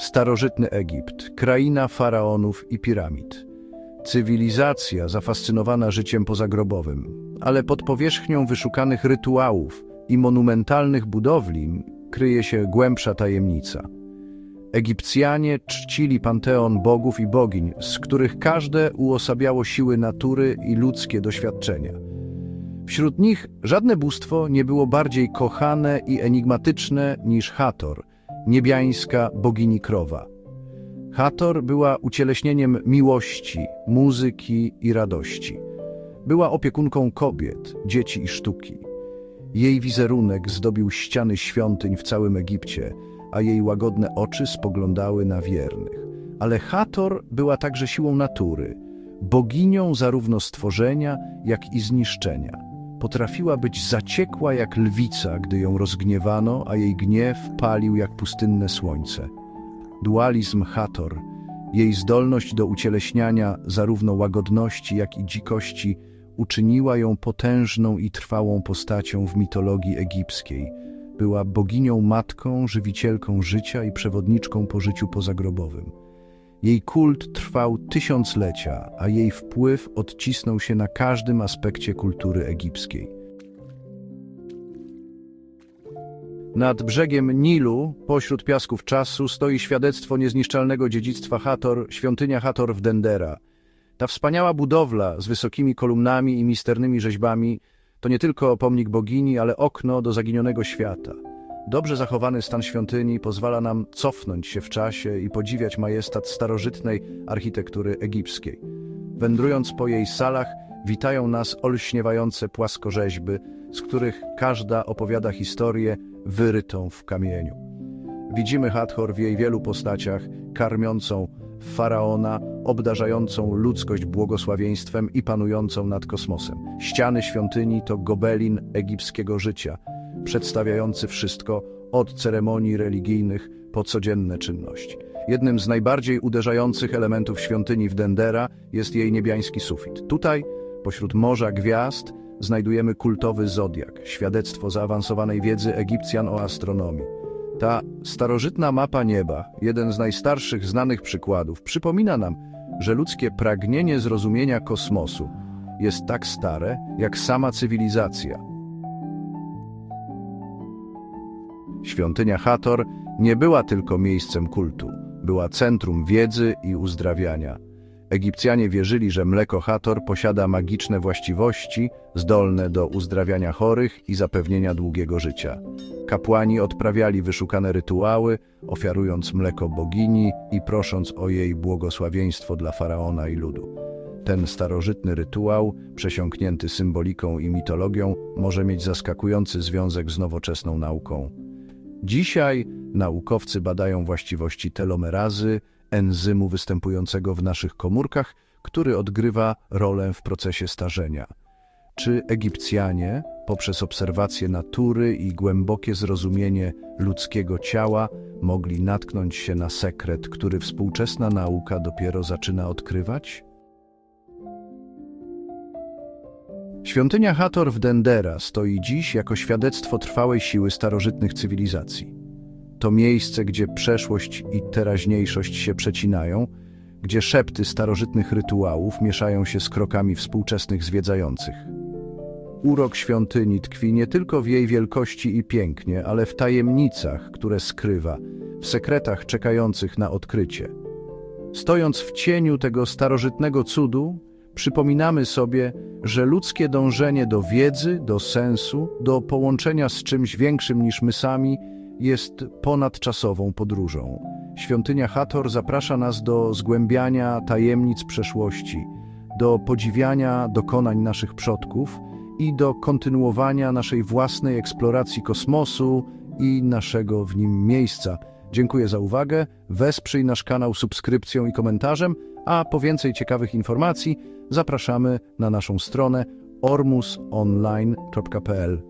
Starożytny Egipt, kraina faraonów i piramid. Cywilizacja zafascynowana życiem pozagrobowym, ale pod powierzchnią wyszukanych rytuałów i monumentalnych budowli kryje się głębsza tajemnica. Egipcjanie czcili panteon bogów i bogiń, z których każde uosabiało siły natury i ludzkie doświadczenia. Wśród nich żadne bóstwo nie było bardziej kochane i enigmatyczne niż Hator, niebiańska bogini krowa. Hator była ucieleśnieniem miłości, muzyki i radości. Była opiekunką kobiet, dzieci i sztuki. Jej wizerunek zdobił ściany świątyń w całym Egipcie, a jej łagodne oczy spoglądały na wiernych. Ale Hator była także siłą natury, boginią zarówno stworzenia, jak i zniszczenia. Potrafiła być zaciekła jak lwica, gdy ją rozgniewano, a jej gniew palił jak pustynne słońce. Dualizm Hator, jej zdolność do ucieleśniania zarówno łagodności, jak i dzikości, uczyniła ją potężną i trwałą postacią w mitologii egipskiej. Była boginią matką, żywicielką życia i przewodniczką po życiu pozagrobowym. Jej kult trwał tysiąclecia, a jej wpływ odcisnął się na każdym aspekcie kultury egipskiej. Nad brzegiem Nilu, pośród piasków czasu, stoi świadectwo niezniszczalnego dziedzictwa Hator, świątynia Hator w Dendera. Ta wspaniała budowla z wysokimi kolumnami i misternymi rzeźbami to nie tylko pomnik bogini, ale okno do zaginionego świata. Dobrze zachowany stan świątyni pozwala nam cofnąć się w czasie i podziwiać majestat starożytnej architektury egipskiej. Wędrując po jej salach, witają nas olśniewające płaskorzeźby, z których każda opowiada historię wyrytą w kamieniu. Widzimy Hathor w jej wielu postaciach, karmiącą faraona, obdarzającą ludzkość błogosławieństwem i panującą nad kosmosem. Ściany świątyni to gobelin egipskiego życia, przedstawiający wszystko od ceremonii religijnych po codzienne czynności. Jednym z najbardziej uderzających elementów świątyni w Dendera jest jej niebiański sufit. Tutaj, pośród morza gwiazd, znajdujemy kultowy zodiak, świadectwo zaawansowanej wiedzy Egipcjan o astronomii. Ta starożytna mapa nieba, jeden z najstarszych znanych przykładów, przypomina nam, że ludzkie pragnienie zrozumienia kosmosu jest tak stare, jak sama cywilizacja. Świątynia Hator nie była tylko miejscem kultu, była centrum wiedzy i uzdrawiania. Egipcjanie wierzyli, że mleko Hator posiada magiczne właściwości, zdolne do uzdrawiania chorych i zapewnienia długiego życia. Kapłani odprawiali wyszukane rytuały, ofiarując mleko bogini i prosząc o jej błogosławieństwo dla faraona i ludu. Ten starożytny rytuał, przesiąknięty symboliką i mitologią, może mieć zaskakujący związek z nowoczesną nauką. Dzisiaj naukowcy badają właściwości telomerazy, enzymu występującego w naszych komórkach, który odgrywa rolę w procesie starzenia. Czy Egipcjanie, poprzez obserwację natury i głębokie zrozumienie ludzkiego ciała, mogli natknąć się na sekret, który współczesna nauka dopiero zaczyna odkrywać? Świątynia Hator w Dendera stoi dziś jako świadectwo trwałej siły starożytnych cywilizacji. To miejsce, gdzie przeszłość i teraźniejszość się przecinają, gdzie szepty starożytnych rytuałów mieszają się z krokami współczesnych zwiedzających. Urok świątyni tkwi nie tylko w jej wielkości i pięknie, ale w tajemnicach, które skrywa, w sekretach czekających na odkrycie. Stojąc w cieniu tego starożytnego cudu, przypominamy sobie, że ludzkie dążenie do wiedzy, do sensu, do połączenia z czymś większym niż my sami jest ponadczasową podróżą. Świątynia Hator zaprasza nas do zgłębiania tajemnic przeszłości, do podziwiania dokonań naszych przodków i do kontynuowania naszej własnej eksploracji kosmosu i naszego w nim miejsca. Dziękuję za uwagę, wesprzyj nasz kanał subskrypcją i komentarzem, a po więcej ciekawych informacji zapraszamy na naszą stronę ormusonline.pl.